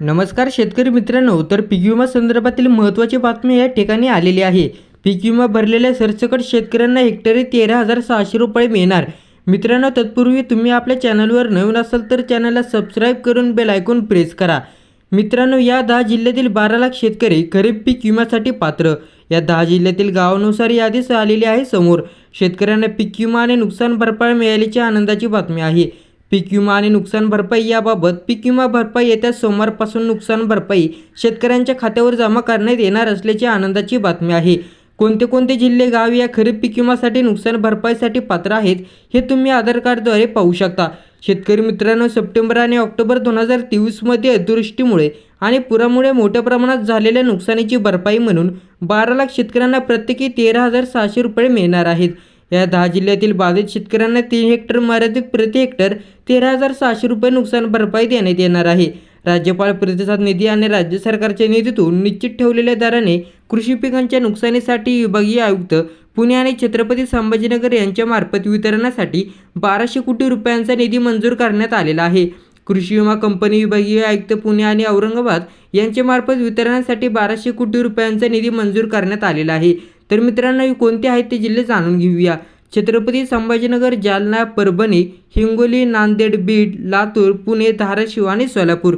नमस्कार शेतकरी मित्रांनो तर पीक विमा संदर्भातील महत्त्वाची बातमी या ठिकाणी आलेली आहे. पीक विमा भरलेल्या सरसकट शेतकऱ्यांना हेक्टरी तेरा हजार सहाशे रुपये मिळणार. मित्रांनो तत्पूर्वी तुम्ही आपल्या चॅनलवर नवीन असाल तर चॅनलला सबस्क्राईब करून बेल आयकॉन प्रेस करा. मित्रांनो या दहा जिल्ह्यातील बारा लाख शेतकरी खरीप पीक विम्यासाठी पात्र. या दहा जिल्ह्यातील गावानुसार यादीच आलेली आहे समोर. शेतकऱ्यांना पीक विमा आणि नुकसान भरपाई मिळाल्याची आनंदाची बातमी आहे. पीक विमा आणि नुकसान भरपाई याबाबत पीक विमा भरपाई येत्या सोमवारपासून नुकसान भरपाई शेतकऱ्यांच्या खात्यावर जमा करण्यात येणार असल्याची आनंदाची बातमी आहे. कोणते कोणते जिल्हे गाव या खरीप पीक विमासाठी नुकसान भरपाईसाठी पात्र आहेत हे तुम्ही आधार कार्डद्वारे पाहू शकता. शेतकरी मित्रांनो सप्टेंबर आणि ऑक्टोबर दोन हजार तेवीसमध्ये अतिवृष्टीमुळे आणि पुरामुळे मोठ्या प्रमाणात झालेल्या नुकसानीची भरपाई म्हणून बारा लाख शेतकऱ्यांना प्रत्येकी तेरा हजार सहाशे रुपये मिळणार आहेत. या दहा जिल्ह्यातील बाधित शेतकऱ्यांना तीन हेक्टर मर्यादित प्रति हेक्टर तेरा हजार सहाशे रुपये नुकसान भरपाई देण्यात येणार आहे. राज्यपाल प्रतिसाद निधी आणि राज्य सरकारच्या निधीतून निश्चित ठेवलेल्या दराने कृषी पिकांच्या नुकसानीसाठी विभागीय आयुक्त पुणे आणि छत्रपती संभाजीनगर यांच्यामार्फत वितरणासाठी बाराशे कोटी रुपयांचा निधी मंजूर करण्यात आलेला आहे. कृषी विमा कंपनी विभागीय आयुक्त पुणे आणि औरंगाबाद यांच्यामार्फत वितरणासाठी बाराशे कोटी रुपयांचा निधी मंजूर करण्यात आलेला आहे. तर मित्रांनो कोणते आहेत ते जिल्हे जाणून घेऊया. छत्रपती संभाजीनगर जालना परभणी हिंगोली नांदेड बीड लातूर पुणे धाराशिव आणि सोलापूर.